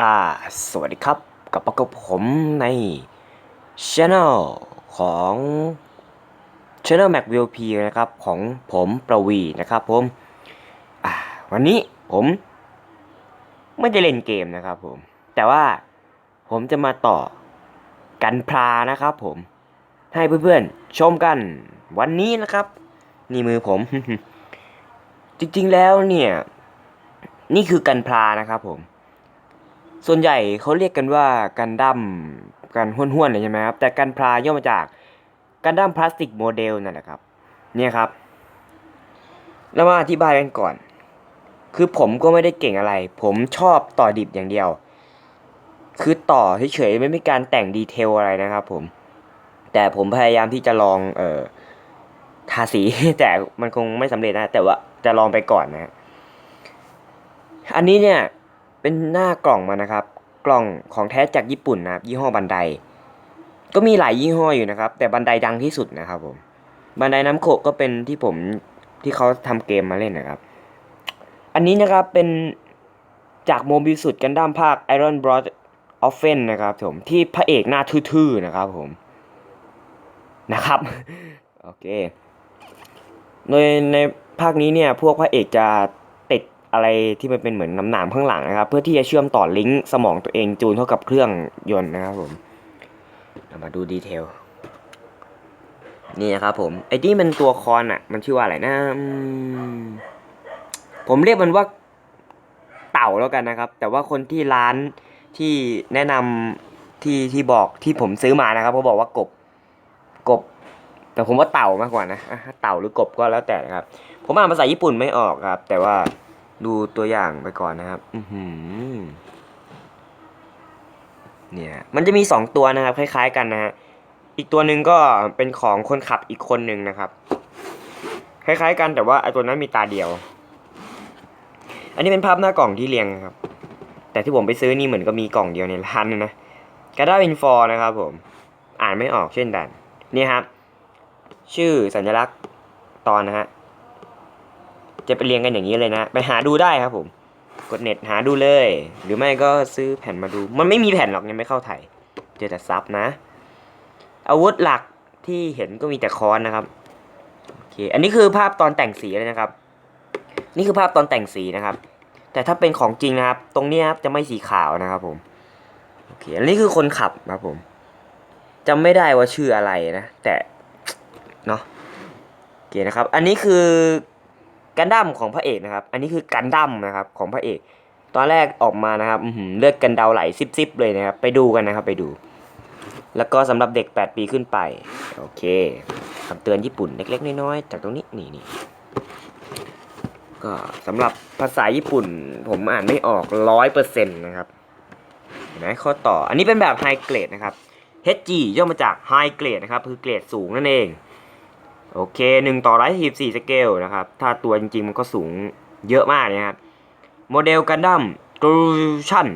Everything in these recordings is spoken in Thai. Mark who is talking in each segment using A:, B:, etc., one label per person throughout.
A: อ่าสวัสดีครับกลับมากับผมในช anel ของ channel Mac VLP นะครับของผมประวีนะครับผมอ่าวันนี้ผมไม่ได้เล่นเกมนะครับผม แต่ว่าผมจะมาต่อกันพลานะครับผมให้เพื่อนๆชมกันวันนี้นะครับ นี่มือผม จริงๆแล้วเนี่ย นี่คือกันพลานะครับผม ส่วนใหญ่เขาเรียกกันว่ากันดั้มกันห้วนๆเลยใช่ไหมครับแต่กันพลาย่อมาจากกันดั้มพลาสติกโมเดลนั่นแหละครับเนี่ยครับแล้วมาอธิบายกันก่อน คือผมก็ไม่ได้เก่งอะไร ผมชอบต่อดิบอย่างเดียว คือต่อเฉยๆไม่มีการแต่งดีเทลอะไรนะครับผม แต่ผมพยายามที่จะลองเอ่อทาสีแต่มันคงไม่สำเร็จนะ แต่ว่าจะลองไปก่อนนะฮะอันนี้เนี่ย เป็นหน้ากล่องมานะครับ กล่องของแท้จากญี่ปุ่นนะครับ ยี่ห้อบันได ก็มีหลายยี่ห้ออยู่นะครับ แต่บันไดดังที่สุดนะครับผม บันไดน้ำโขกก็เป็นที่ผมที่เขาทำเกมมาเล่นนะครับ อันนี้นะครับเป็นจากโมบิสุดกันดั้มภาค Iron b r o d o f f e n นะครับผมที่พระเอกหน้าทื่อๆนะครับผมนะครับโอเคโดยในภาคนี้เนี่ยพวกพระเอกจะ อะไรที่มันเป็นเหมือนน้ำหนามข้างหลังนะครับ เพื่อที่จะเชื่อมต่อลิงก์สมองตัวเองจูนเข้ากับเครื่องยนต์นะครับผมเรามาดูดีเทลนี่นะครับผมไอ้ที่มันตัวคอนอะ มันชื่อว่าอะไรนะผมเรียกมันว่าเต่าแล้วกันนะครับ แต่ว่าคนที่ร้านที่แนะนำที่ที่บอกที่ผมซื้อมานะครับเขาบอกว่ากบกบ แต่ผมว่าเต่ามากกว่านะอะเต่าหรือกบก็แล้วแต่นะครับ ผมอ่านภาษาญี่ปุ่นไม่ออกครับ แต่ว่า ดูตัวอย่างไปก่อนนะครับ อือหือเนี่ย มันจะมีสองตัวนะครับ คล้าย ๆ กันนะฮะ อีกตัวหนึ่งก็เป็นของคนขับอีกคนหนึ่งนะครับ คล้าย ๆ กันแต่ว่าไอตัวนั้นมีตาเดียว อันนี้เป็นภาพหน้ากล่องที่เรียงครับ แต่ที่ผมไปซื้อนี่เหมือนก็มีกล่องเดียวในร้านนะกาดาอินฟอร์นะครับ ผม อ่านไม่ออกเช่นกันนี่ครับ ชื่อสัญลักษณ์ตอนนะฮะ จะไปเรียงกันอย่างนี้เลยนะ ไปหาดูได้ครับผม กดเน็ตหาดูเลย หรือไม่ก็ซื้อแผ่นมาดู มันไม่มีแผ่นหรอกยังไม่เข้าไทย เจอแต่ซับนะ อาวุธหลักที่เห็นก็มีแต่ค้อนนะครับ โอเค อันนี้คือภาพตอนแต่งสีเลยนะครับ นี่คือภาพตอนแต่งสีนะครับ แต่ถ้าเป็นของจริงนะครับ ตรงนี้ครับจะไม่สีขาวนะครับผม โอเค อันนี้คือคนขับครับผมจำไม่ได้ว่าชื่ออะไรนะ แต่ เนาะโอเคนะครับ อันนี้คือ กันดั้มของพระเอกนะครับ อันนี้คือกันดั้มนะครับของพระเอก ตอนแรกออกมานะครับเลือดกันเดาไหลซิบๆเลยนะครับ ไปดูกันนะครับไปดู แล้วก็สำหรับเด็ก 8 ปีขึ้นไป โอเคคำเตือนญี่ปุ่นเล็ก ๆ น้อยๆจากตรงนี้นี่นี่ก็สำหรับภาษาญี่ปุ่น ผมอ่านไม่ออกร้อยเปอร์เซ็นต์นะครับเห็นไหมข้อต่อ อันนี้เป็นแบบไฮเกรดนะครับ HG ย่อมาจาก High Grade นะครับ คือเกรดสูงนั่นเอง โอเค1ต่อ124สเกลนะครับ ถ้าตัวจริงๆมันก็สูงเยอะมากเลยครับโมเดลกันดั้มกรูชัน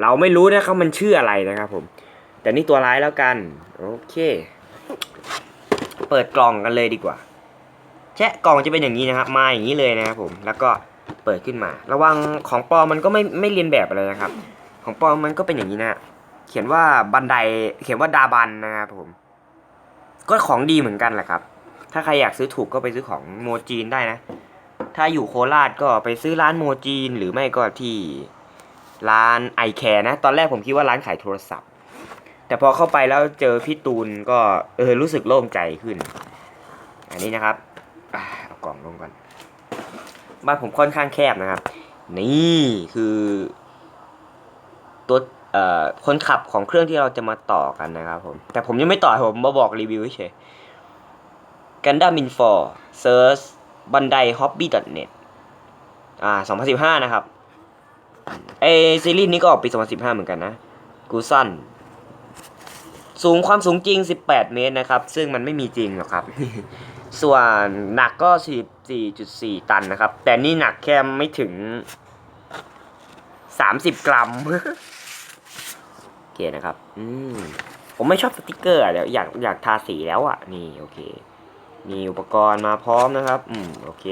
A: เราไม่รู้นะครับมันชื่ออะไรนะครับผม แต่นี่ตัวร้ายแล้วกัน โอเค เปิดกล่องกันเลยดีกว่า แชะกล่องจะเป็นอย่างนี้นะครับ มาอย่างนี้เลยนะครับผม แล้วก็เปิดขึ้นมา ระวังของปลอมมันก็ไม่ไม่เรียนแบบอะไรนะครับ ของปลอมมันก็เป็นอย่างนี้นะ เขียนว่าบันได เขียนว่าดาบันนะครับผม ก็ของดีเหมือนกันแหละครับ ถ้าใครอยากซื้อถูกก็ไปซื้อของโมจีนได้นะ ถ้าอยู่โคราชก็ไปซื้อร้านโมจีนหรือไม่ก็ที่ร้านไอแคร์นะ ตอนแรกผมคิดว่าร้านขายโทรศัพท์ แต่พอเข้าไปแล้วเจอพี่ตูนก็เออรู้สึกโล่งใจขึ้น อันนี้นะครับเอากล่องลงก่อนบ้านผมค่อนข้างแคบนะครับ นี่คือตัวคนขับของเครื่องที่เราจะมาต่อกันนะครับผม แต่ผมยังไม่ต่อผมมาบอกรีวิวเฉย Gundam Info Search บันได hobby.net อ่า 2015 นะครับไอซีรีส์นี้ก็ออกปี 2015 เหมือนกันนะ กูสั้น สูงความสูงจริง 18 เมตรนะครับ ซึ่งมันไม่มีจริงหรอกครับ ส่วนหนักก็ 44.4 ตันนะครับ แต่นี่หนักแค่ไม่ถึง 30 กรัมโอเคนะครับ อืมผมไม่ชอบสติกเกอร์อะเดี๋ยวอยากอยากทาสีแล้วอะ นี่ โอเค มีอุปกรณ์มาพร้อมนะครับ อืมโอเค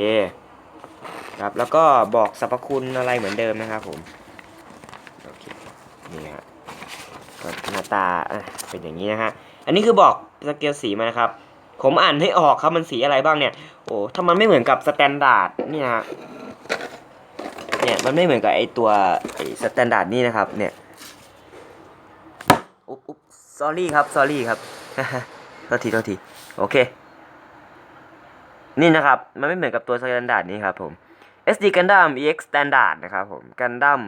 A: ครับแล้วก็บอกสรรพคุณอะไรเหมือนเดิมนะครับผมโอเคนี่ฮะก็หน้าตาเป็นอย่างนี้นะฮะอันนี้คือบอกสเกลสีมานะครับ ผมอ่านให้ออกครับมันสีอะไรบ้างเนี่ยโอ้ถ้ามันไม่เหมือนกับสแตนดาร์ดเนี่นะฮะเนี่ยมันไม่เหมือนกับไอตัวไอสแตนดาร์ดนี่นะครับเนี่ยอุ๊บอุ๊บ sorry ครับ sorry ครับโทษทีโทษทีโอเค นี่นะครับ มันไม่เหมือนกับตัวสแตนดาร์ดนี่ครับผม SD Gundam EX Standard นะครับผม Gundam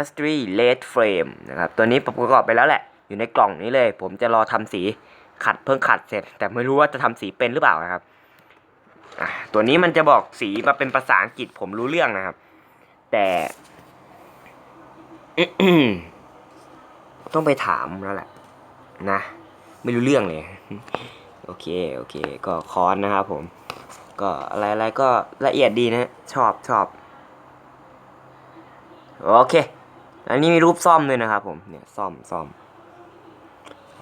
A: a s t r i Red Frame นะครับ ตัวนี้ประกอบไปแล้วแหละ อยู่ในกล่องนี้เลย ผมจะรอทำสีขัดเพิ่งขัดเสร็จ แต่ไม่รู้ว่าจะทำสีเป็นหรือเปล่านะครับ ตัวนี้มันจะบอกสีมาเป็นภาษาอังกฤษผมรู้เรื่องนะครับ แต่ต้องไปถามแล้วแหละ นะ ไม่รู้เรื่องเลย โอเค โอเค ก็คอนนะครับผม ก็อะไรอะไรก็ละเอียดดีนะชอบชอบโอเค อันนี้มีรูปซ่อมด้วยนะครับผม เนี่ยซ่อมซ่อม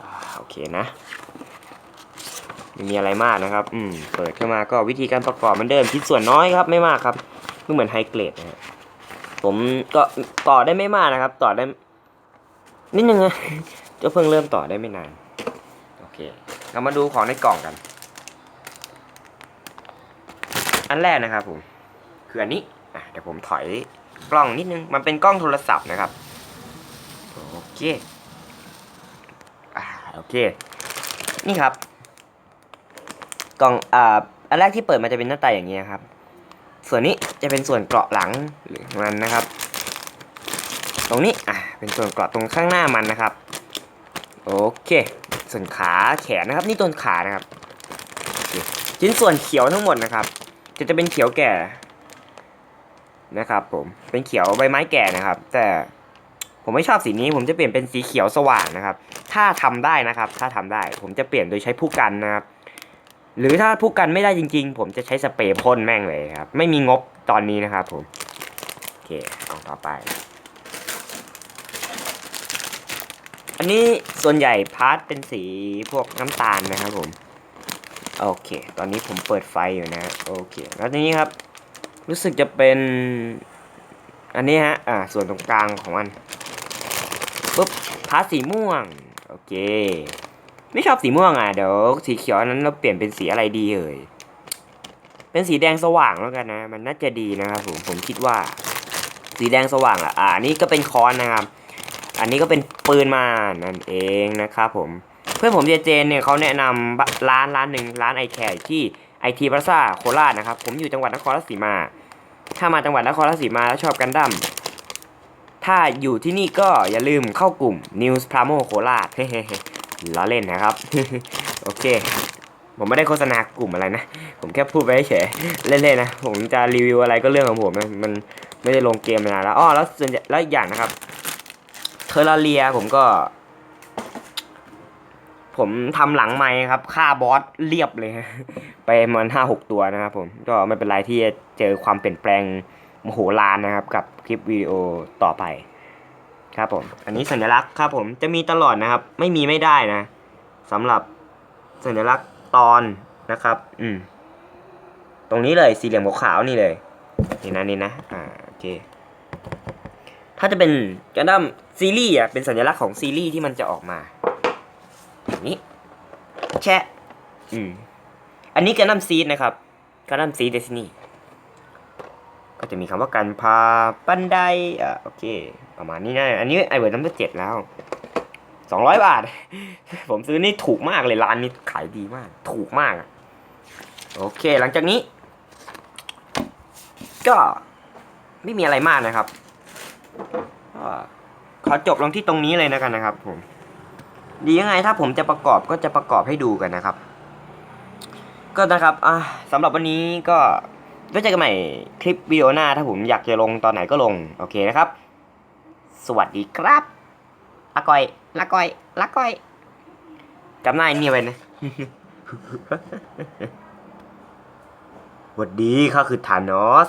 A: อโอเคนะไม่มีอะไรมากนะครับ อืม เปิดขึ้นมาก็วิธีการประกอบเหมือนเดิมคิดส่วนน้อยครับ ไม่มากครับไม่เหมือนไฮเกรดนะฮะผมก็ต่อได้ไม่มากนะครับ ต่อได้ นิดนึงนะจะเพิ่งเริ่มต่อได้ไม่นาน โอเค เรามาดูของในกล่องกัน อันแรกนะครับผมคืออันนี้เดี๋ยวผมถอยกล้องนิดนึง มันเป็นกล้องโทรศัพท์นะครับ โอเคอโอเค นี่ครับ กล่องอ่าอันแรกที่เปิดมาจะเป็นหน้าตาอย่างนี้นครับ ส่วนนี้จะเป็นส่วนเกราะหลังหรือมันนะครับ ตรงนี้อะเป็นส่วนเกราะตรงข้างหน้ามันนะครับ โอเค ส่วนขาแขนนะครับ นี่ต้นขานะครับชิ้นส่วนเขียวทั้งหมดนะครับ จะจะเป็นเขียวแก่ นะครับผมเป็นเขียวใบไม้แก่นะครับ แต่ผมไม่ชอบสีนี้ผมจะเปลี่ยนเป็นสีเขียวสว่างนะครับ ถ้าทำได้นะครับ ถ้าทำได้ ผมจะเปลี่ยนโดยใช้ผู้กันนะครับ หรือถ้าผู้กันไม่ได้จริง ๆ ผมจะใช้สเปรย์พ่นแม่งเลยครับ ไม่มีงบตอนนี้นะครับ ผมโอเคเอาต่อไป อันนี้ส่วนใหญ่พาร์ทเป็นสีพวกน้ำตาลนะครับผม โอเค ตอนนี้ผมเปิดไฟอยู่นะ โอเค แล้วทีนี้ครับ รู้สึกจะเป็น อันนี้ฮะ อ่า ส่วนตรงกลางของมัน ปุ๊บพาสีม่วง โอเค ไม่ชอบสีม่วงอะ เดี๋ยวสีเขียวอันนั้นเราเปลี่ยนเป็นสีอะไรดีเอ่ย เป็นสีแดงสว่างแล้วกันนะ มันน่าจะดีนะครับผม ผมคิดว่า สีแดงสว่างอะ อ่านนี้ก็เป็นคอนนะครับ อันนี้ก็เป็นปืนมานั่นเองนะครับผม พื่อนผมเจเจนเนี่ยเขาแนะนำร้านร้านหนึ่งร้านไอแคร์ที่ไอทีพลาซ่าโคราชนะครับ ผมอยู่จังหวัดนครราชสีมา ถ้ามาจังหวัดนครราชสีมาแล้วชอบกันดั้มถ้าอยู่ที่นี่ก็อย่าลืมเข้ากลุ่ม News Pramo โคราชเฮ้ๆล้อเล่นนะครับ โอเค ผมไม่ได้โฆษณากลุ่มอะไรนะ ผมแค่พูดไปเฉยเล่นๆนะ ผมจะรีวิวอะไรก็เรื่องของผมนะมันไม่ได้ลงเกมมานานแล้วอ้อแล้วส่วนแล้วอีกอย่างนะครับเทอร์ราเรียผมก็ ผมทำหลังไม้ครับฆ่าบอสเรียบเลย ไปมันห้าหกตัวนะครับผมก็ไม่เป็นไรที่จะเจอความเปลี่ยนแปลงมโหฬารนะครับ กับคลิปวิดีโอต่อไป ครับผม อันนี้สัญลักษณ์ครับผมจะมีตลอดนะครับ ไม่มีไม่ได้นะสำหรับสัญลักษณ์ตอนนะครับ อืม ตรงนี้เลยสีเหลี่ยมขาวๆนี่เลยนี่นะนี่นะอ่าโอเคถ้าจะเป็นกันดั้มซีรีส์อะเป็นสัญลักษณ์ของซีรีส์ที่มันจะออกมา อย่างนี้ แชะ อืม อันนี้กันดั้มซีดนะครับกันดั้มซีดเดซินี่ก็จะมีคำว่ากันพาบันไดอะโอเค ประมาณนี้นะอันนี้ไอเวิร์ดนัมเบอร์เจ็ดแล้วสองร้อยบาท ผมซื้อนี่ถูกมากเลยร้านนี้ขายดีมาก ถูกมากอะโอเค หลังจากนี้ ก็ไม่มีอะไรมากนะครับก็ขอจบลงที่ตรงนี้เลยนะกันนะครับผม ดียังไงถ้าผมจะประกอบก็จะประกอบให้ดูกันนะครับ ก็นะครับอะสำหรับวันนี้ก็ไว้เจอกันใหม่คลิปวิดีโอหน้าถ้าผมอยากจะลงตอนไหนก็ลง โอเคนะครับ สวัสดีครับละก้อยละก้อยละก้อยจำหน้าไอ้นี่ไว้นะสวัสดีข้าคือธานอส